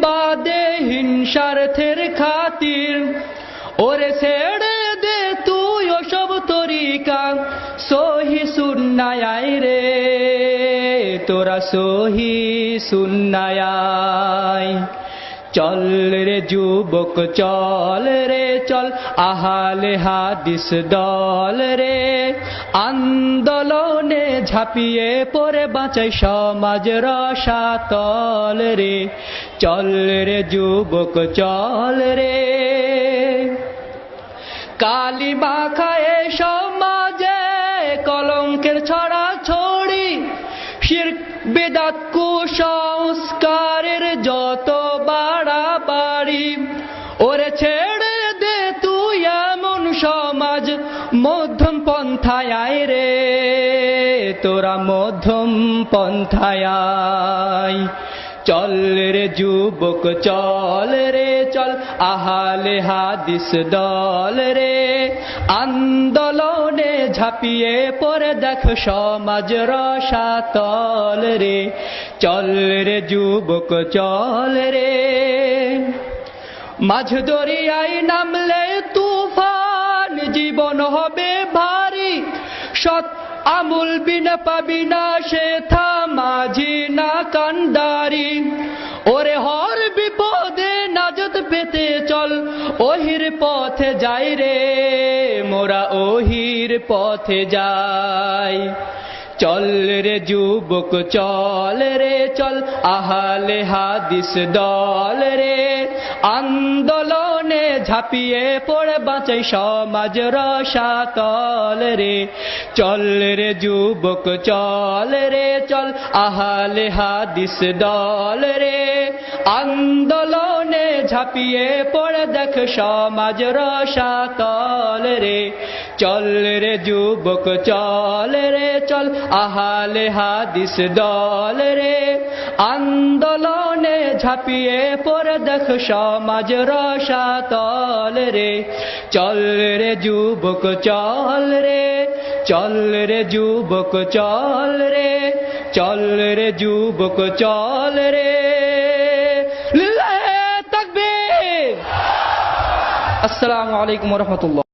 বাদে হিংসার্থের খাতির। ওরে ছেড়ে দে তুই ওসব তরিকা, সহি সুন্নায় রে। তোরা সহি সুন্নায় চল রে যুবক, চল রে, চল আহালে হাদিস দল রে। আন্দোলনে ঝাঁপিয়ে পরে বাঁচাই সমাজ রসাতল রে। চল রে যুবক, চল রে। কালী মাখায় সমাজে কলঙ্কের ছড়া ছড়ি। শির বেদাত কুসংস্কারের যত বাড়াবাড়ি ওরে ছেড়ে দে তুই এমন সমাজ, মধ্যম পন্থায় আয় রে। তোরা মধ্যম পন্থায় চল রে যুবক, চল রে চল, আহালে হাদিস দল রে। আন্দোলনে ঝাঁপিয়ে পড়ে দেখ সমাজ রসাতল রে। চল রে যুবক, চল রে। মাঝ দরিয়ায় নামলে তুফান, জীবন হবে ভারী। সৎ আমুল বিনা পাবি না সে মাঝি না কান্ডারি। ওরে হর বিপদে নাজত পেতে চল, ওহির পথে যাই রে, মোরা ওহির পথে যাই। চল রে যুবক, চল রে, চল আহালে হাদিস দল রে, আন্দোলনে ঝাঁপিয়ে পড়ে বাঁচাই সমাজ রসাতল রে। চল রে যুবক, চল রে, চল আহালে হাদিস দল রে। আন্দোলনে ঝাঁপিয়ে পড়ে দেখ সমাজ রসাতল রে। চল রে যুবক, চল রে, চল। আহালে হাদিস দল রে। আন্দোলনে ঝাঁপিয়ে পড়ে দেখ সমাজ রসাতল রে। চল রে যুবক, চল রে। চল রে যুবক, চল রে। চল রে যুবক, চল রে। আসসালামু আলাইকুম রহমতুল্লাহ।